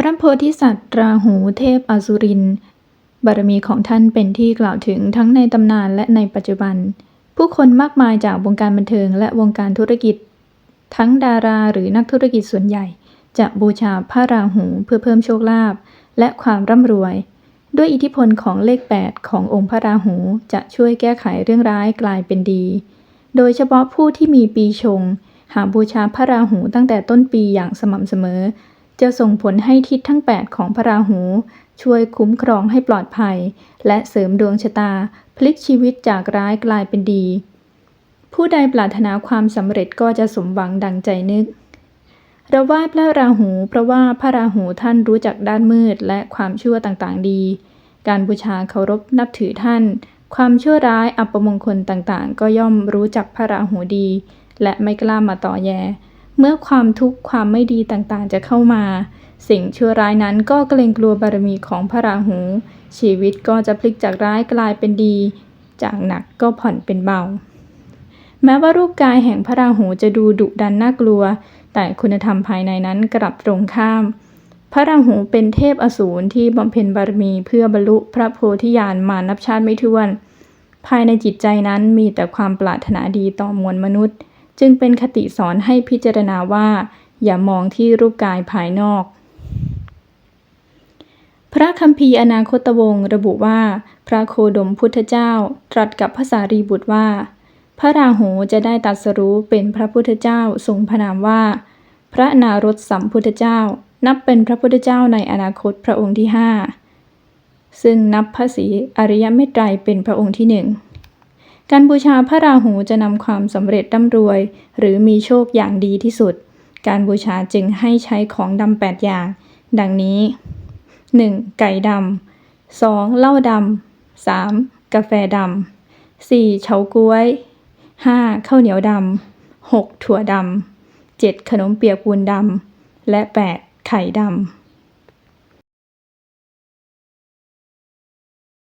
พระโพธิสัตว์ราหูเทพอสุริน บารมีของท่านเป็นที่กล่าวถึงทั้งในตำนานและในปัจจุบัน ผู้คนมากมายจากวงการบันเทิงและวงการธุรกิจ ทั้งดาราหรือนักธุรกิจส่วนใหญ่ จะบูชาพระราหูเพื่อเพิ่มโชคลาภและความร่ำรวย ด้วยอิทธิพลของเลข 8 ขององค์พระราหูจะช่วยแก้ไขเรื่องร้ายกลายเป็นดี โดยเฉพาะผู้ที่มีปีชง หากบูชาพระราหูตั้งแต่ต้นปีอย่างสม่ำเสมอ จะส่งผลให้ทิศทั้ง 8 ของพระราหู ช่วยคุ้มครองให้ปลอดภัย และเสริมดวงชะตา พลิกชีวิตจากร้ายกลายเป็นดี ผู้ใดปรารถนาความสำเร็จก็จะสมหวังดังใจนึก เราไหว้พระราหู เพราะว่าพระราหูท่านรู้จักด้านมืดและความชั่วต่างๆ ดี การบูชาเคารพนับถือท่าน ความชั่วร้ายอัปมงคลต่างๆ ก็ย่อมรู้จักพระราหูดี และไม่กล้ามาต่อแย เมื่อความทุกข์ความไม่ดีต่างๆ จะเข้ามา สิ่งชั่วร้ายนั้นก็เกรงกลัวบารมีของพระราหู ชีวิตก็จะพลิกจากร้ายกลายเป็นดี จากหนักก็ผ่อนเป็นเบา แม้ว่ารูปกายแห่งพระราหูจะดูดุดันน่ากลัว แต่คุณธรรมภายในนั้นกลับตรงข้าม พระราหูเป็นเทพอสูรที่บำเพ็ญบารมีเพื่อบรรลุพระโพธิญาณมานับชาติไม่ถ้วน ภายในจิตใจนั้นมีแต่ความปรารถนาดีต่อมวลมนุษย์ จึงเป็นคติสอนให้พิจารณาว่า อย่ามองที่รูปกายภายนอก พระคัมภีร์อนาคตวงศ์ระบุว่า พระโคดมพุทธเจ้า ตรัสกับพระสารีบุตรว่า พระราหูจะได้ตรัสรู้เป็นพระพุทธเจ้าทรงพระนามว่า พระนารถสัมพุทธเจ้า นับเป็นพระพุทธเจ้าในอนาคตพระองค์ที่ห้าซึ่งนับพระศรีอริยเมตไตรเป็นพระองค์ที่หนึ่ง การบูชาพระราหูจะนำความสำเร็จร่ำรวย หรือมีโชคอย่างดีที่สุด การบูชาจึงให้ใช้ของดำแปดอย่าง ดังนี้ 1. ไก่ดำ 2. เหล้าดำ 3. กาแฟดำ 4. เฉาก๊วย 5. ข้าวเหนียวดำ 6. ถั่วดำ 7. ขนมเปียกปูนดำ และ 8. ไข่ดำ